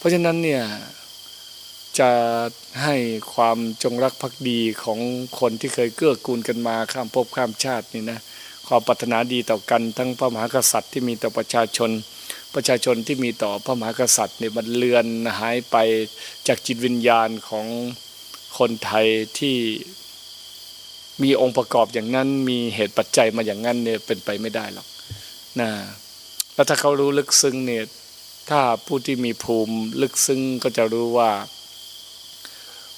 เพราะฉะนั้นเนี่ยจะให้ความจงรักภักดีของคนที่เคยเกื้อกูลกันมาข้ามภพข้ามชาตินี่นะความปรารถนาดีต่อกันทั้งพระมหากษัตริย์ที่มีต่อประชาชน ประชาชนที่มีต่อพระมหากษัตริย์เนี่ยมันเลือนหายไปจากจิตวิญญาณของคนไทยที่มีองค์ประกอบอย่างนั้นมีเหตุปัจจัยมาอย่างนั้นเนี่ยเป็นไปไม่ได้หรอกนะแล้วถ้าเขารู้ลึกซึ้งเนี่ย ถ้าผู้ที่มีภูมิลึกซึ้งก็จะรู้ว่า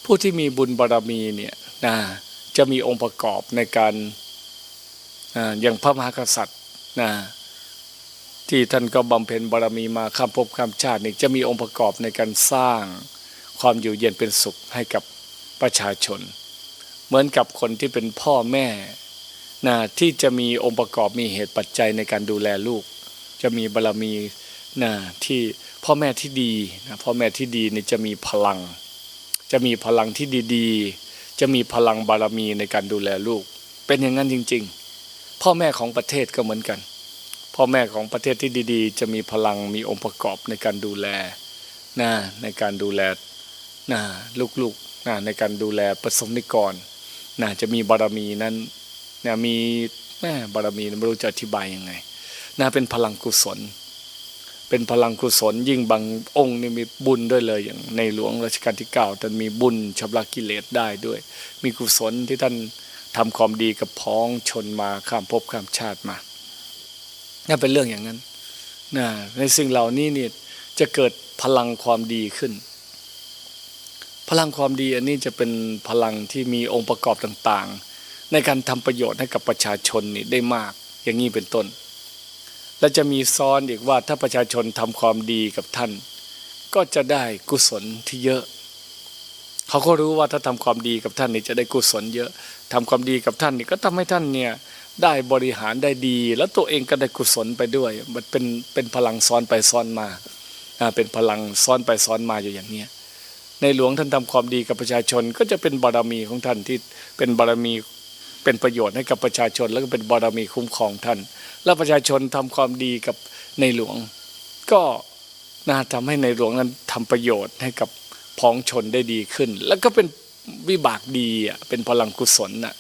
ผู้ที่มีบุญบารมีเนี่ยนะจะมีองค์ประกอบในการอ่าอย่างพระมหากษัตริย์นะที่ท่านก็บำเพ็ญบารมีมาข้ามภพข้ามชาตินี่จะมีองค์ประกอบในการสร้างความอยู่เย็นเป็นสุขให้กับประชาชน เหมือนกับคนที่เป็นพ่อแม่นะที่จะมีองค์ประกอบมีเหตุปัจจัยในการดูแลลูก จะมีบารมี นะที่พ่อแม่ที่ดีนะพ่อแม่ที่ดีนี่จะมีพลัง จะมีพลังที่ดีๆ จะมีพลังบารมีในการดูแลลูก เป็นอย่างนั้นจริง ๆ พ่อแม่ของประเทศก็เหมือนกัน พ่อแม่ของประเทศที่ดีๆ จะมีพลังมีองค์ประกอบในการดูแลนะในการดูแลนะลูกๆนะในการดูแลประสมนิกรนะจะมีบารมีนั้นนะมีแม่บารมีไม่รู้จะอธิบายยังไงนะเป็นพลังกุศล เป็นพลังกุศลยิ่งบางองค์นี่มีบุญด้วยเลยอย่างในหลวงรัชกาลที่เก้าท่านมีบุญชำระกิเลสได้ด้วย มีกุศลที่ท่านทำความดีกับพ้องชนมาข้ามภพข้ามชาติมานั่นเป็นเรื่องอย่างนั้นนะในสิ่งเหล่านี้นี่จะเกิดพลังความดีขึ้น พลังความดีอันนี้จะเป็นพลังที่มีองค์ประกอบต่างๆ ในการทำประโยชน์ให้กับประชาชนนี่ได้มากอย่างนี้เป็นต้น และจะมีซ้อนอีกว่าถ้าประชาชนทำความดีกับท่าน ก็จะได้กุศลที่เยอะ เขาก็รู้ว่าถ้าทำความดีกับท่านนี่จะได้กุศลเยอะทำความดีกับท่านนี่ก็ทำให้ท่านเนี่ยได้บริหารได้ดี แล้วตัวเองก็ได้กุศลไปด้วย มันเป็นเป็นพลังซ้อนไปซ้อนมาอ่าเป็นพลังซ้อนไปซ้อนมาอยู่อย่างเนี้ยในหลวงท่านทำความดีกับประชาชนก็จะเป็นบารมีของท่านที่เป็นบารมีเป็นประโยชน์ให้กับประชาชน แล้วก็เป็นบารมีคุ้มครองท่าน แล้วประชาชนทำความดีกับในหลวง ก็น่าทำให้ในหลวงนั้นทำประโยชน์ให้กับพ้องชนได้ดีขึ้น แล้วก็เป็นวิบากดีอะเป็นพลังกุศลน่ะ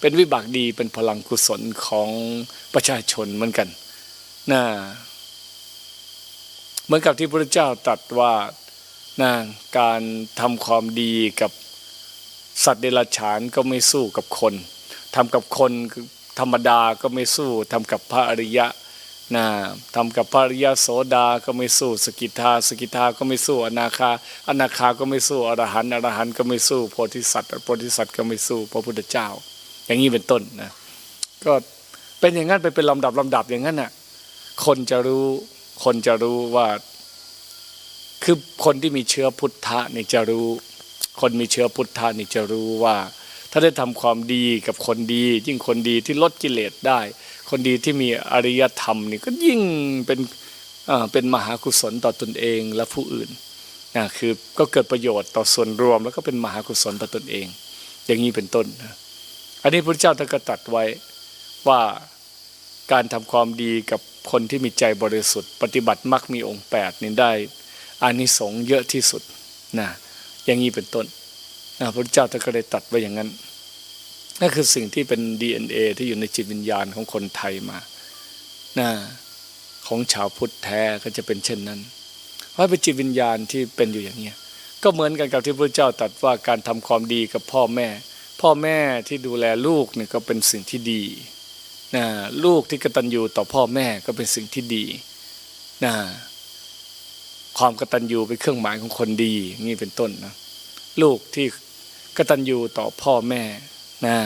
เป็นวิบากดีเป็นพลังกุศลของประชาชนเหมือนกันนะเหมือนกับที่พระเจ้าตรัสว่านะการทำความดีกับสัตว์เดรัจฉานก็ไม่สู้กับคนทำกับคน ธรรมดาก็ไม่สู้ทำกับพระอริยะนะทำกับพระอริยะโสดาก็ไม่สู้ สกิทาสกิทาก็ไม่สู้อนาคาอนาคาก็ไม่สู้อรหันต์อรหันต์ก็ไม่สู้โพธิสัตว์โพธิสัตว์ก็ไม่สู้พระพุทธเจ้า อย่างนี้เป็นต้นนะก็เป็นอย่างนั้นไปเป็นลำดับลำดับอย่างนั้นน่ะคนจะรู้คนจะรู้ว่าคือคนที่มีเชื้อพุทธะนี่จะรู้ คนมีเชื้อพุทธะนี่จะรู้ว่า ถ้าได้ทำความดีกับคนดี ยิ่งคนดีที่ลดกิเลสได้ คนดีที่มีอริยธรรมนี่ก็ยิ่งเป็นเป็นมหากุศลต่อตนเองและผู้อื่นนะคือก็เกิดประโยชน์ต่อส่วนรวม แล้วก็เป็นมหากุศลต่อตนเอง อย่างนี้เป็นต้นนะอันนี้พระเจ้าท่านก็ตรัสไว้ว่าการทำความดีกับคนที่มีใจบริสุทธิ์ ปฏิบัติมักมีองค์แปดนี่ได้อานิสงส์เยอะที่สุดนะอย่างนี้เป็นต้น นะพระเจ้าท่านก็ได้ตรัสไว้อย่างนั้นนั่นคือสิ่งที่เป็น DNA ที่อยู่ในจิตวิญญาณของคนไทยมานะของชาวพุทธแท้ก็จะเป็นเช่นนั้น เพราะเป็นจิตวิญญาณที่เป็นอยู่อย่างนี้ก็เหมือนกันกับที่พระเจ้าตรัสว่าการทำความดีกับพ่อแม่ พ่อแม่ที่ดูแลลูกเนี่ยก็เป็นสิ่งที่ดีนะลูกที่กตัญญูต่อพ่อแม่ก็เป็นสิ่งที่ดีนะความกตัญญูเป็นเครื่องหมายของคนดีนี่เป็นต้นนะลูกที่ กตัญญูต่อพ่อแม่นะ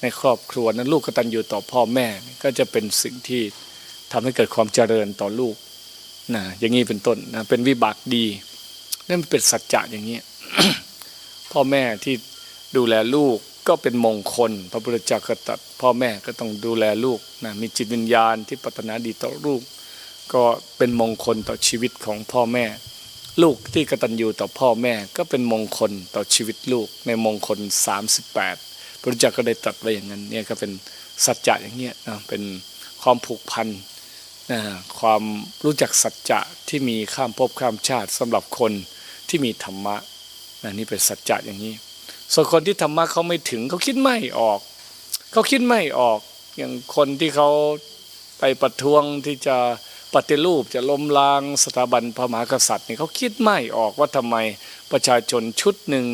ในครอบครัวนั้นลูกกตัญญูต่อพ่อแม่ก็จะเป็นสิ่งที่ทำให้เกิดความเจริญต่อลูกนะอย่างนี้เป็นต้นนะเป็นวิบากดีนั่นเป็นสัจจะอย่างนี้พ่อแม่ที่ดูแลลูกก็เป็นมงคล พระพุทธเจ้าก็ตรัสพ่อแม่ก็ต้องดูแลลูกนะมีจิตวิญญาณที่ปรารถนาดีต่อลูก ก็เป็นมงคลต่อชีวิตของพ่อแม่ ลูกที่กตัญญูต่อพ่อแม่ก็เป็นมงคลต่อชีวิตลูกในมงคล 38 พระพุทธเจ้าก็ได้ตรัสไว้อย่างนั้นเนี่ยก็เป็นสัจจะอย่างเงี้ยนะเป็นความผูกพันนะความรู้จักสัจจะที่มีข้ามภพข้ามชาติสำหรับคนที่มีธรรมะนะนี่เป็นสัจจะอย่างนี้ ส่วนคนที่ธรรมะเขาไม่ถึงเขาคิดไม่ออกเขาคิดไม่ออกอย่างคนที่เขาไปประท้วงที่จะ ปฏิรูปจะล้มล้างสถาบันพระมหากษัตริย์นี่เขาคิดไม่ออกว่าทำไมประชาชนชุดหนึ่ง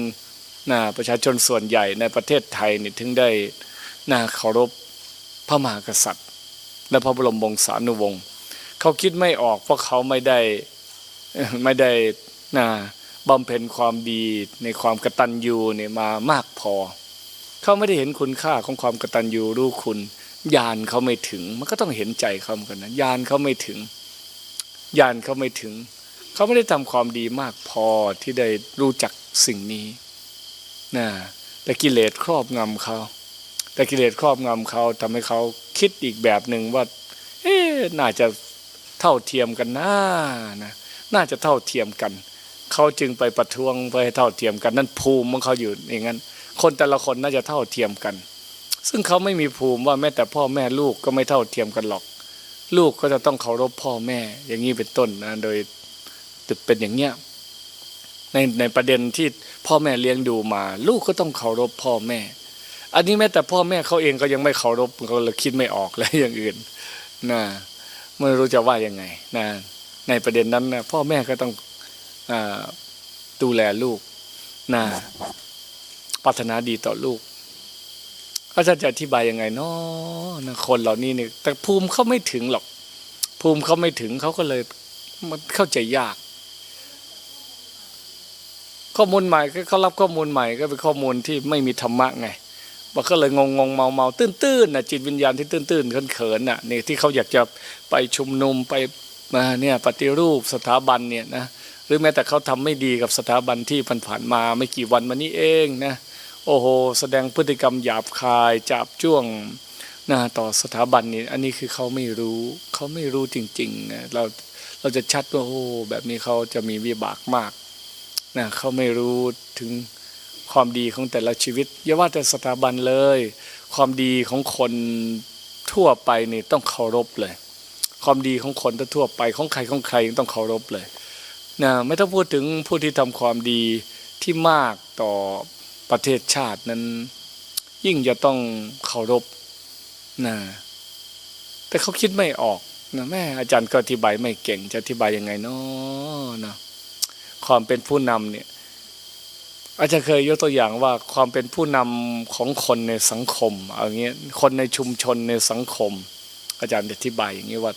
นะประชาชนส่วนใหญ่ในประเทศไทยนี่ถึงได้นะเคารพพระมหากษัตริย์ และพระบรมวงศานุวงศ์เขาคิดไม่ออกเพราะเขาไม่ได้ไม่ได้นะบำเพ็ญความดีในความกตัญญูเนี่ยมามากพอ เขาไม่ได้เห็นคุณค่าของความกตัญญูรู้คุณ ญาณเขาไม่ถึง มันก็ต้องเห็นใจเขาเหมือนกันนะญาณเขาไม่ถึงญาณเขาไม่ถึง เขาไม่ได้ทำความดีมากพอที่ได้รู้จักสิ่งนี้นะแต่กิเลสครอบงำเขาแต่กิเลสครอบงำเขาทำให้เขาคิดอีกแบบหนึ่งว่า เอ๊น่าจะเท่าเทียมกันนะนะน่าจะเท่าเทียมกัน เขาจึงไปประท้วงไปให้เท่าเทียมกัน นั่นภูมิของเขาอยู่อย่างนั้น คนแต่ละคนน่าจะเท่าเทียมกัน ซึ่งเขาไม่มีภูมิว่าแม้แต่พ่อแม่ลูกก็ไม่เท่าเทียมกันหรอก ลูกก็จะต้องเคารพพ่อแม่ อย่างนี้เป็นต้นนะโดยตึกเป็นอย่างเนี้ยในในประเด็นที่พ่อแม่เลี้ยงดูมา ลูกก็ต้องเคารพพ่อแม่ อันนี้แม้แต่พ่อแม่เขาเองก็ยังไม่เคารพเขาเลยคิดไม่ออกเลยอย่างอื่นนะไม่รู้จะว่ายังไงนะในประเด็นนั้นนะพ่อแม่ก็ต้องอดูแลลูกนะปรารถนาดีต่อลูก อาจารย์จะอธิบายยังไงเนาะคนเหล่านี้เนี่ยแต่ภูมิเขาไม่ถึงหรอก ภูมิเขาไม่ถึงเขาก็เลยมันเข้าใจยาก ข้อมูลใหม่ก็เขารับข้อมูลใหม่ก็เป็นข้อมูลที่ไม่มีธรรมะไงมันก็เลยงงงเมาเมาตื้นตื้นนะจิตวิญญาณที่ตื้นตื้นเขินเขินน่ะนี่ที่เขาอยากจะไปชุมนุมไปมาเนี่ยปฏิรูปสถาบันเนี่ยนะหรือแม้แต่เขาทำไม่ดีกับสถาบันที่ผ่านๆมาไม่กี่วันมานี้เองนะ โอ้โหแสดงพฤติกรรมหยาบคายจับจ้วงนะต่อสถาบันนี่อันนี้คือเขาไม่รู้เขาไม่รู้จริงๆนะเราเราจะชัดว่าโอ้แบบนี้เขาจะมีวิบากมากนะเขาไม่รู้ถึงความดีของแต่ละชีวิตอย่าว่าแต่สถาบันเลย ความดีของคนทั่วไปนี่ต้องเคารพเลย ความดีของคนทั่วไปของใครของใครต้องเคารพเลยนะไม่ต้องพูดถึงผู้ที่ทำความดีที่มากต่อ ประเทศชาตินั้น ยิ่งจะต้องเคารพนะแต่เขาคิดไม่ออกนะแม่อาจารย์ก็อธิบายไม่เก่งจะอธิบายยังไงเนาะนะความเป็นผู้นำเนี่ยอาจารย์เคยยกตัวอย่างว่าความเป็นผู้นำของคนในสังคมเอาเงี้ยคนในชุมชนในสังคม อาจารย์อธิบายอย่างนี้ว่า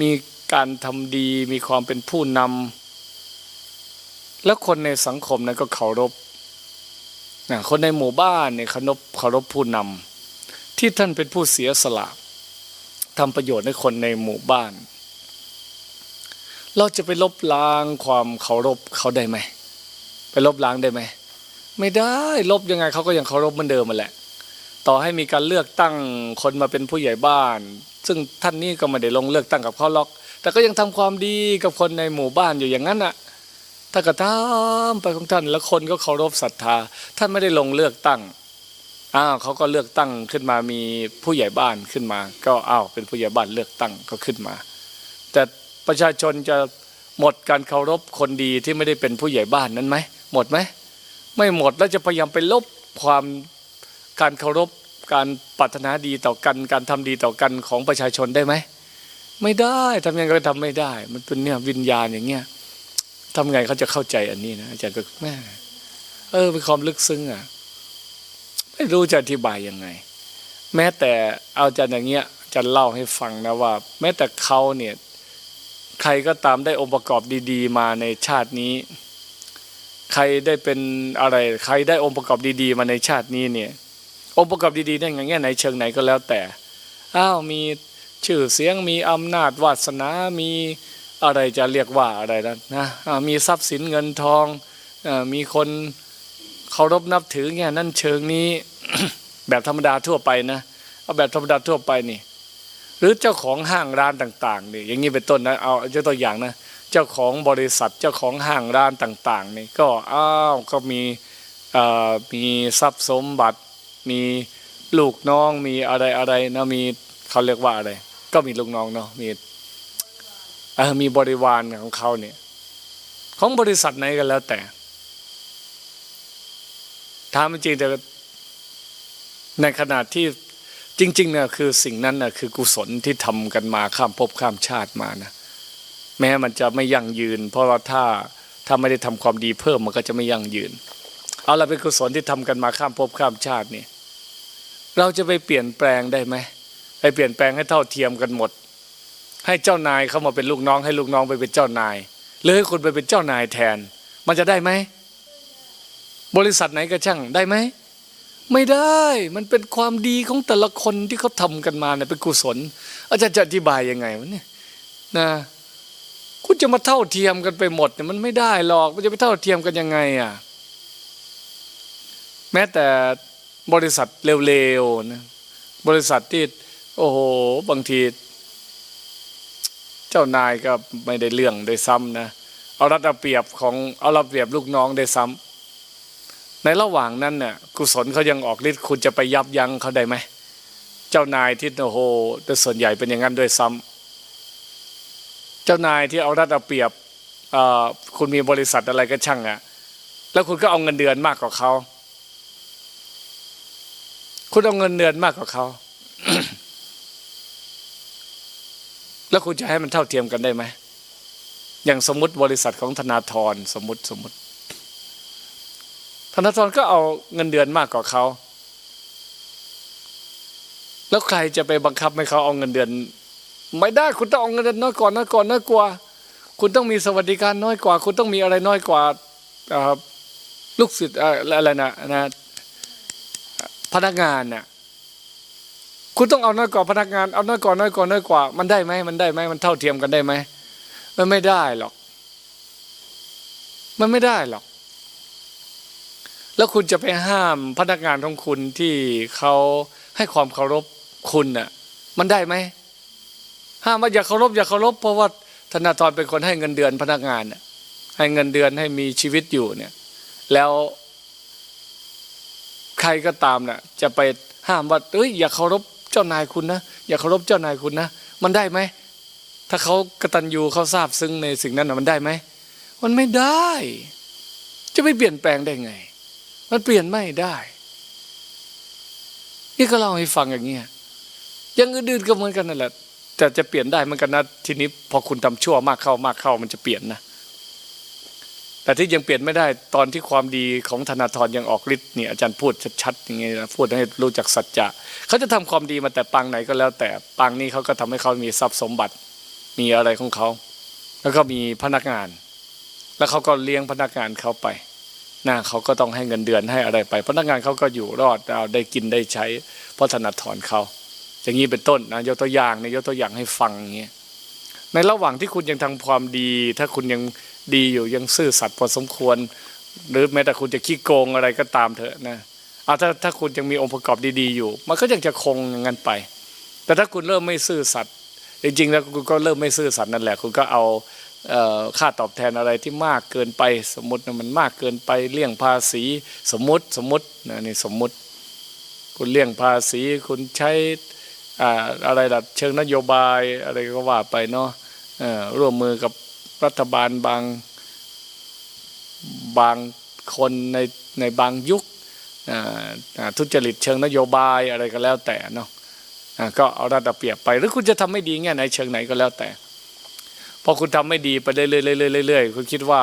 มีการทำดีมีความเป็นผู้นำแล้วคนในสังคมนั้นก็เคารพ นะคนในหมู่บ้านเนี่ยเคารพเคารพผู้นำที่ท่านเป็นผู้เสียสละทำประโยชน์ให้คนในหมู่บ้าน เราจะไปลบล้างความเคารพเขาได้ไหมไปลบล้างได้ไหมไม่ได้ลบยังไงเขาก็ยังเคารพเหมือนเดิมมาแหละ ต่อให้มีการเลือกตั้งคนมาเป็นผู้ใหญ่บ้าน ซึ่งท่านนี้ก็ไม่ได้ลงเลือกตั้งกับเขาหรอก แต่ก็ยังทำความดีกับคนในหมู่บ้านอยู่อย่างนั้นน่ะ ถ้าก็ทำไปของท่านแล้วคนก็เคารพศรัทธา ท่านไม่ได้ลงเลือกตั้งอ้าวเขาก็เลือกตั้งขึ้นมามีผู้ใหญ่บ้านขึ้นมา ก็อ้าวเป็นผู้ใหญ่บ้านเลือกตั้งก็ขึ้นมา แต่ประชาชนจะหมดการเคารพคนดีที่ไม่ได้เป็นผู้ใหญ่บ้านนั้นไหมหมดไหมไม่หมดแล้วจะพยายามไปลบความการเคารพการปรารถนาดีต่อกันการทำดีต่อกันของประชาชนได้ไหมไม่ได้ทำยังไงก็ทำไม่ได้ มันเป็นเนี่ยวิญญาณอย่างเงี้ย ทำไงเขาจะเข้าใจอันนี้นะอาจารย์ก็แม่เออเป็นความลึกซึ้งอะ ไม่รู้จะอธิบายยังไง แม้แต่เอาอาจารย์อย่างเงี้ยจะเล่าให้ฟังนะว่า แม้แต่เขาเนี่ย ใครก็ตามได้องค์ประกอบดี ๆ มาในชาตินี้ ใครได้เป็นอะไร ใครได้องค์ประกอบดี ๆ มาในชาตินี้เนี่ย องค์ประกอบดีๆได้ไงแง่ไหนเชิงไหนก็แล้วแต่อ้าวมีชื่อเสียงมีอำนาจวาสนา มี อะไรจะเรียกว่าอะไรนะนนะมีทรัพย์สินเงินทองอมีคนเคารพนับถือเงี้ยนั่นเชิงนี้แบบธรรมดาทั่วไปนะเอาแบบธรรมดาทั่วไปนี่ หรือเจ้าของห้างร้านต่างๆนี่อย่างนี้เป็นต้นนะเอาเจ้าตัวอย่างนะเจ้าของบริษัทเจ้าของห้างร้านต่างๆนี่ก็อ้าวก็มีมีทรัพย์สมบัติ มีลูกน้องมีอะไรอะไรนะมีเขาเรียกว่าอะไร ก็มีลูกน้องเนาะมี มีบริวารของเขาเนี่ย ของบริษัทไหนกันแล้วแต่ถามจริงแต่ในขณะที่จริงๆเนี่ยคือสิ่งนั้นนะคือกุศลที่ทำกันมาข้ามภพข้ามชาติมานะแม้มันจะไม่ยั่งยืน เพราะว่าถ้าถ้าไม่ได้ทำความดีเพิ่มมันก็จะไม่ยั่งยืน เอาละเป็นกุศลที่ทำกันมาข้ามภพข้ามชาตินี่เราจะไปเปลี่ยนแปลงได้ไหมไปเปลี่ยนแปลงให้เท่าเทียมกันหมด ให้เจ้านายเข้ามาเป็นลูกน้อง ให้ลูกน้องไปเป็นเจ้านายหรือให้คุณไปเป็นเจ้านายแทน มันจะได้ไหมบริษัทไหนก็ช่างได้ไหมไม่ได้มันเป็นความดีของแต่ละคนที่เขาทำกันมาเนี่ยเป็นกุศล อาจารย์จะอธิบายยังไงวะเนี่ยนะคุณจะมาเท่าเทียมกันไปหมดเนี่ยมันไม่ได้หรอกมันจะไปเท่าเทียมกันยังไงอะแม้แต่บริษัทเร็วๆนะบริษัทที่โอ้โหบางที จ้านายก็ไม่ได้เรื่องโดยซ้ำนะเอารัดเอาเปรียบของเอารัดเปรียบลูกน้องโดยซ้ำในระหว่างนั้นเนี่ยกุศลเขายังออกฤทธิ์คุณจะไปยับยั้งเขาได้ไหมเจ้านายที่โอ้โหแต่ส่วนใหญ่เป็นอย่างนั้นด้วยซ้ำเจ้านายที่เอารัดเอาเปรียบคุณมีบริษัทอะไรก็ช่างอะแล้วคุณก็เอาเงินเดือนมากกว่าเขาคุณเอาเงินเดือนมากกว่าเขา แล้วคุณจะให้มันเท่าเทียมกันได้ไหมอย่างสมมติบริษัทของธนาธรสมมติสมมติ ธนาธรก็เอาเงินเดือนมากกว่าเขาแล้วใครจะไปบังคับให้เขาเอาเงินเดือน ไม่ได้คุณต้องเอาเงินเดือนน้อยกว่าน้อยกว่าน้อยกว่า คุณต้องมีสวัสดิการน้อยกว่า คุณต้องมีอะไรน้อยกว่าอ่าลูกศิษย์อะไรนะนะพนักงานน่ะ คุณต้องเอาน้อยกว่าพนักงาน เอาน้อยกว่าน้อยกว่าน้อยกว่า มันได้ไหมมันได้ไหมมันเท่าเทียมกันได้ไหมมันไม่ได้หรอก มันไม่ได้หรอก แล้วคุณจะไปห้ามพนักงานของคุณที่เขาให้ความเคารพคุณน่ะ มันได้ไหมห้ามว่าอย่าเคารพอย่าเคารพเพราะว่าธนาธรเป็นคนให้เงินเดือนพนักงานน่ะ ให้เงินเดือนให้มีชีวิตอยู่เนี่ย แล้วใครก็ตามน่ะ จะไปห้ามว่าเอ้ยอย่าเคารพ เจ้านายคุณนะ อย่าเคารพเจ้านายคุณนะ มันได้ไหม ถ้าเขากระตัญญูเขาทราบซึ้งในสิ่งนั้นน่ะมันได้ไหม มันไม่ได้ จะไปเปลี่ยนแปลงได้ไง มันเปลี่ยนไม่ได้ นี่ก็เล่าให้ฟังอย่างเงี้ยยังอื่นๆก็เหมือนกันนั่นแหละแต่จะเปลี่ยนได้เหมือนกันนะทีนี้พอคุณทำชั่วมากเข้ามากเข้ามันจะเปลี่ยนนะ แต่ที่ยังเปลี่ยนไม่ได้ตอนที่ความดีของธนาธรยังออกฤทธิ์เนี่ยอาจารย์พูดชัดๆอย่างเงี้ยพูดให้รู้จักสัจจะเขาจะทำความดีมาแต่ปางไหนก็แล้ว แต่ปางนี้เขาก็ทำให้เขามีทรัพย์สมบัติมีอะไรของเขา แล้วก็มีพนักงาน แล้วเขาก็เลี้ยงพนักงานเขาไปนะเขาก็ต้องให้เงินเดือนให้อะไรไป พนักงานเขาก็อยู่รอดได้กินได้ใช้ เพราะธนาธรเขาอย่างนี้เป็นต้นนะยกตัวอย่างเนะยกตัวอย่างให้ฟังอย่างเงี้ยในระหว่างที่คุณยังทำความดี ถ้าคุณยัง ดีอยู่ยังซื่อสัตย์พอสมควร หรือแม้แต่คุณจะขี้โกงอะไรก็ตามเถอะนะเอาถ้าถ้าคุณยังมีองค์ประกอบดีๆอยู่ มันก็ยังจะคงอย่างนั้นไป แต่ถ้าคุณเริ่มไม่ซื่อสัตย์จริงๆแล้วคุณก็เริ่มไม่ซื่อสัตย์นั่นแหละ คุณก็เอาค่าตอบแทนอะไรที่มากเกินไปสมมตินะมันมากเกินไปเลี่ยงภาษีสมมติสมมตินะนี่สมมติ คุณเลี่ยงภาษีคุณใช้อะไรล่ะเชิงนโยบายอะไรก็ว่าไปเนาะร่วมมือกับ รัฐบาลบางบางคนในในบางยุคทุจริตเชิงนโยบายอะไรก็แล้วแต่เนาะก็เอารัดเอาเปรียบไป หรือคุณจะทำไม่ดีแง่ไหนเชิงไหนก็แล้วแต่พอคุณทำไม่ดีไปเรื่อยๆเรื่อยๆคุณคิดว่า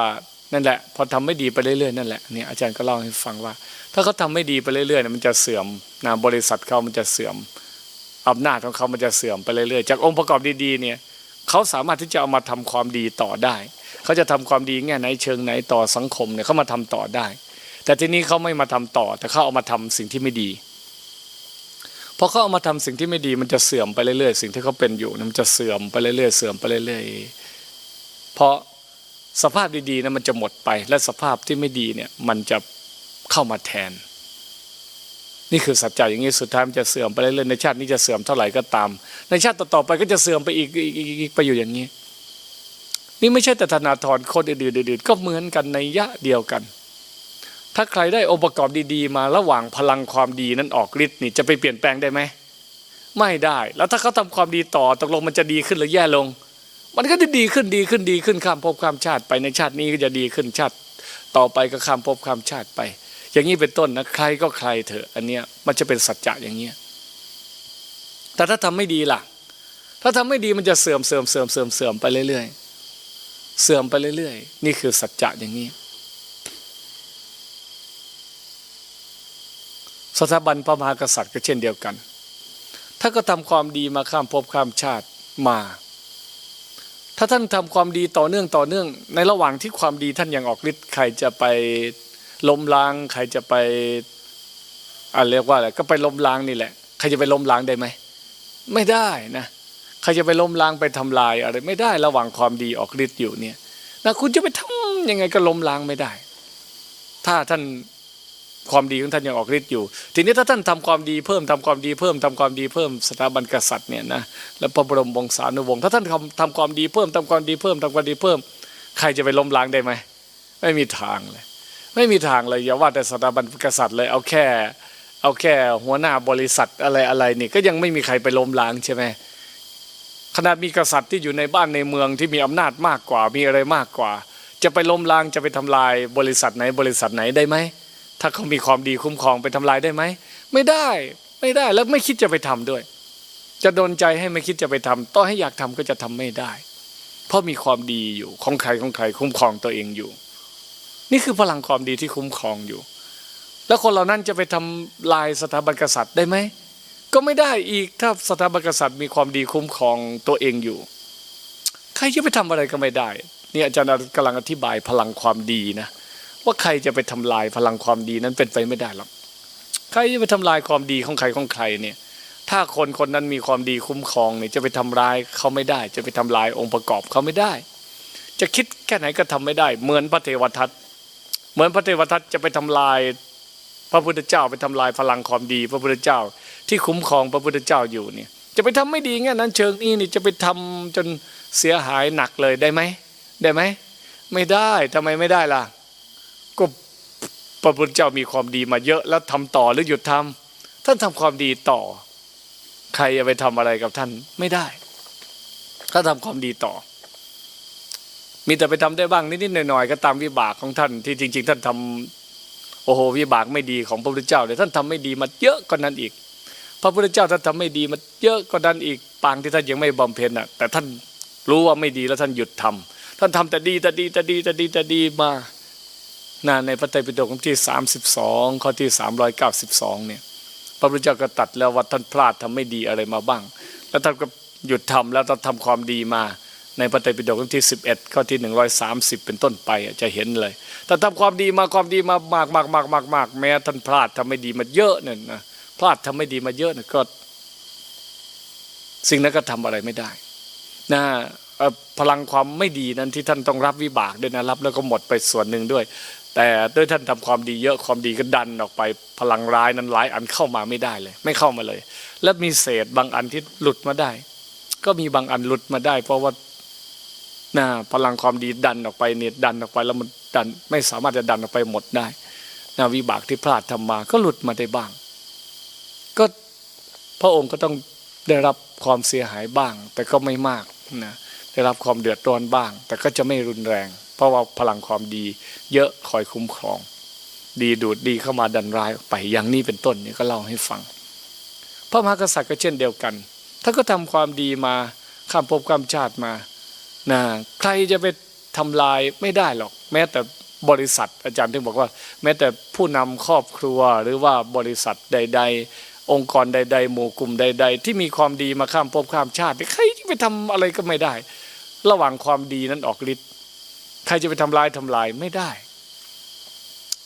นั่นแหละ พอทำไม่ดีไปเรื่อยๆนั่นแหละเนี่ยอาจารย์ก็เล่าให้ฟังว่า ถ้าเขาทาไม่ดีไปเรื่อยๆเนี่ยมันจะเสื่อมนะบริษัทเขามันจะเสื่อมอำนาจของเขามันจะเสื่อมไปเรื่อยๆจากองค์ประกอบดีๆเนี่ย เขาสามารถที่จะเอามาทำความดีต่อได้ เขาจะทำความดีแง่ไหนเชิงไหนต่อสังคมเนี่ยเขามาทำต่อได้ แต่ทีนี้เขาไม่มาทำต่อ แต่เขาเอามาทำสิ่งที่ไม่ดีพอเขาเอามาทำสิ่งที่ไม่ดีมันจะเสื่อมไปเรื่อยๆ สิ่งที่เขาเป็นอยู่มันจะเสื่อมไปเรื่อยๆเสื่อมไปเรื่อยๆเพราะสภาพดีๆนะมันจะหมดไปและสภาพที่ไม่ดีเนี่ยมันจะเข้ามาแทน นี่คือสัจจะอย่างนี้สุดท้ายมันจะเสื่อมไปเรื่อยๆในชาตินี้จะเสื่อมเท่าไหร่ก็ตาม ในชาติต่อๆไปก็จะเสื่อมไปอีกอีกไปอยู่อย่างนี้ นี่ไม่ใช่แต่ธนาธรคนอื่นๆก็เหมือนกันในยะเดียวกัน ถ้าใครได้องค์ประกอบดีๆ มาระหว่างพลังความดีนั้นออกฤทธิ์นี่จะไปเปลี่ยนแปลงได้ไหมไม่ได้ แล้วถ้าเขาทำความดีต่อตกลงมันจะดีขึ้นหรือแย่ลง มันก็จะดีขึ้นดีขึ้นดีขึ้นข้ามภพข้ามชาติไปในชาตินี้ก็จะดีขึ้นชาติ ต่อไปก็ข้ามภพข้ามชาติไป อย่างนี้เป็นต้นนะใครก็ใครเถอะ อันเนี้ยมันจะเป็นสัจจะอย่างเงี้ยแต่ถ้าทำไม่ดีล่ะ ถ้าทำไม่ดีมันจะเสื่อมเสื่อมเสื่อมเสื่อมเสื่อมไปเรื่อยๆเสื่อมไปเรื่อยๆ นี่คือสัจจะอย่างนี้ สถาบันพระมหากษัตริย์ก็เช่นเดียวกัน ถ้าก็ทำความดีมาข้ามภพข้ามชาติมา ถ้าท่านทำความดีต่อเนื่องต่อเนื่อง ในระหว่างที่ความดีท่านยังออกฤทธิ์ใครจะไป ล้มล้างใครจะไปอ่าเรียกว่าอะไรก็ไปล้มล้างนี่แหละใครจะไปล้มล้างได้ไหมไม่ได้นะใครจะไปล้มล้างไปทำลายอะไรไม่ได้ระหว่างความดีออกฤทธิ์อยู่เนี่ยนะคุณจะไปทำยังไงก็ล้มล้างไม่ได้ ถ้าท่านความดีของท่านยังออกฤทธิ์อยู่ ทีนี้ถ้าท่านทำความดีเพิ่มทำความดีเพิ่มทำความดีเพิ่มสถาบันกษัตริย์เนี่ยนะและพระบรมวงศานุวงศ์ถ้าท่านทำทำความดีเพิ่มทำความดีเพิ่มทำความดีเพิ่ม ใครจะไปล้มล้างได้ไหมไม่มีทางเลย ไม่มีทางเลยอย่าว่าแต่สถาบันกษัตริย์เลยเอาแค่ เอาแค่หัวหน้าบริษัทอะไรอะไรนี่ก็ยังไม่มีใครไปล้มล้างใช่ไหมขนาดมีกษัตริย์ที่อยู่ในบ้านในเมืองที่มีอำนาจมากกว่ามีอะไรมากกว่า จะไปล้มล้างจะไปทำลายบริษัทไหนบริษัทไหนได้ไหมถ้าเขามีความดีคุ้มครองไปทำลายได้ไหมไม่ได้ไม่ได้แล้วไม่คิดจะไปทำด้วย จะโดนใจให้ไม่คิดจะไปทำต่องให้อยากทำก็จะทำไม่ได้ เพราะมีความดีอยู่ของใครของใครคุ้มครองตัวเองอยู่ นี่คือพลังความดีที่คุ้มครองอยู่ แล้วคนเหล่านั้นจะไปทำลายสถาบันกษัตริย์ได้ไหมก็ไม่ได้อีกถ้าสถาบันกษัตริย์มีความดีคุ้มครองตัวเองอยู่ ใครจะไปทำอะไรก็ไม่ได้นี่อาจารย์กำลังอธิบายพลังความดีนะว่าใครจะไปทำลายพลังความดีนั้นเป็นไปไม่ได้หรอกใครจะไปทำลายความดีของใครของใครเนี่ย ถ้าคนคนนั้นมีความดีคุ้มครองเนี่ยจะไปทำลายเขาไม่ได้ จะไปทำลายองค์ประกอบเขาไม่ได้ จะคิดแค่ไหนก็ทำไม่ได้ เหมือนพระเทวทัต เหมือนพระเทวทัตจะไปทำลาย พระพุทธเจ้าไปทำลายพลังความดี พระพุทธเจ้าที่คุ้มครองพระพุทธเจ้าอยู่เนี่ย จะไปทำไม่ดีงั้นนั้นเชิงนี้นี่จะไปทำจนเสียหายหนักเลยได้ไหมได้ไหมไม่ได้ทำไมไม่ได้ล่ะก็พระพุทธเจ้ามีความดีมาเยอะแล้วทำต่อหรือหยุดทำท่านทำความดีต่อ ใครจะไปทำอะไรกับท่านไม่ได้ ถ้าทำความดีต่อ มีแต่ไปทำได้บ้างนิดๆหน่อยๆก็ตามวิบากของท่านที่จริง ๆ ท่านทำโอ้โหวิบากไม่ดีของพระพุทธเจ้าเลยท่านทำไม่ดีมาเยอะกว่านั้นอีก พระพุทธเจ้าท่านทำไม่ดีมาเยอะกว่านั้นอีกปางที่ท่านยังไม่บำเพ็ญน่ะ แต่ท่านรู้ว่าไม่ดีแล้วท่านหยุดทำท่านทำแต่ดีแต่ดีแต่ดีแต่ดีแต่ดีมานะในพระไตรปิฎกที่ 32 ข้อที่ 392 เนี่ย พระพุทธเจ้าก็ตัดแล้วว่าท่านพลาดทำไม่ดีอะไรมาบ้าง แล้วท่านก็หยุดทำแล้วท่านทำความดีมา ในพระไตรปิฎกที่ 11 ข้อที่ 130 เป็นต้นไปจะเห็นเลยถ้าทำความดีมาความดีมามากมากมากมากมากแม้ท่านพลาดทำไม่ดีมาเยอะเนี่ยนะพลาดทำไม่ดีมาเยอะเนี่ยก็ สิ่งนั้นก็ทำอะไรไม่ได้นะพลังความไม่ดีนั้นที่ท่านต้องรับวิบากด้วยนะรับแล้วก็หมดไปส่วนหนึ่งด้วย แต่ด้วยท่านทำความดีเยอะความดีก็ดันออกไป พลังร้ายนั้นหลายอันเข้ามาไม่ได้เลย ไม่เข้ามาเลย และมีเศษบางอันที่หลุดมาได้ ก็มีบางอันหลุดมาได้ เพราะว่า นะพลังความดีดันออกไปเนี่ยดันออกไปแล้วมันดันไม่สามารถจะดันออกไปหมดได้นะวิบากที่พลาดทำมาก็หลุดมาได้บ้าง ก็พระองค์ก็ต้องได้รับความเสียหายบ้าง แต่ก็ไม่มากนะได้รับความเดือดร้อนบ้าง แต่ก็จะไม่รุนแรง เพราะว่าพลังความดีเยอะคอยคุ้มครอง ดีดูดดีเข้ามาดันร้ายออกไปอย่างนี้เป็นต้นนี่ก็เล่าให้ฟัง พระมหากษัตริย์ก็เช่นเดียวกัน ถ้าก็ทำความดีมาข้ามภพข้ามชาติมา นะใครจะไปทำลายไม่ได้หรอก แม้แต่บริษัทอาจารย์ถึงบอกว่า แม้แต่ผู้นำครอบครัวหรือว่าบริษัทใด ๆ องค์กรใด ๆ หมู่กลุ่มใด ๆ ที่มีความดีมาข้ามภพข้ามชาติใครจะไปทำอะไรก็ไม่ได้ ระหว่างความดีนั้นออกฤทธิ์ใครจะไปทำลายทำลายไม่ได้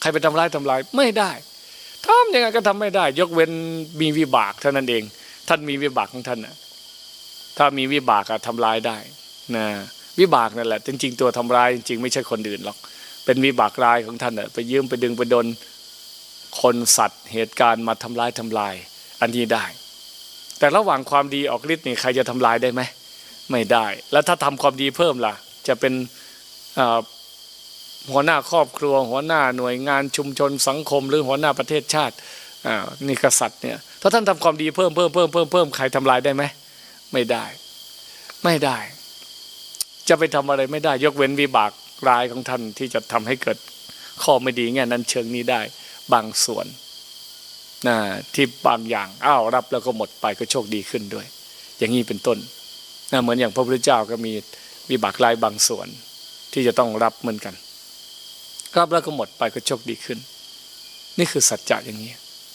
ใครไปทำลายทำลายไม่ได้ทำยังไงก็ทำไม่ได้ ยกเว้นมีวิบากเท่านั้นเอง ท่านมีวิบากของท่านนะถ้ามีวิบากอะทำลายได้ นะวิบากนั่นแหละจริงๆตัวทำร้ายจริงๆไม่ใช่คนอื่นหรอก เป็นวิบากร้ายของท่านอะไปยืมไปดึงไปโดนคนสัตว์เหตุการณ์มาทำร้ายทำลาย อันนี้ได้ แต่ระหว่างความดีออกฤทธิ์นี่ใครจะทำลายได้ไหมไม่ได้ แล้วถ้าทำความดีเพิ่มล่ะ จะเป็นหัวหน้าครอบครัว หัวหน้าหน่วยงานชุมชนสังคม หรือหัวหน้าประเทศชาตินี่กษัตริย์เนี่ยถ้าท่านทำความดีเพิ่มเพิ่มเพิ่มเพิ่มเพิ่มใครทำลายได้ไหมไม่ได้ ไม่ได้ จะไปทำอะไรไม่ได้ ยกเว้นวิบากรายของท่านที่จะทำให้เกิดข้อไม่ดีแง่นั้นเชิงนี้ได้บางส่วนนะที่บางอย่างอ้าวรับแล้วก็หมดไปก็โชคดีขึ้นด้วย อย่างนี้เป็นต้นนะเหมือนอย่างพระพุทธเจ้าก็มีวิบากรายบางส่วน ที่จะต้องรับเหมือนกันรับแล้วก็หมดไปก็โชคดีขึ้น นี่คือสัจจะอย่างนี้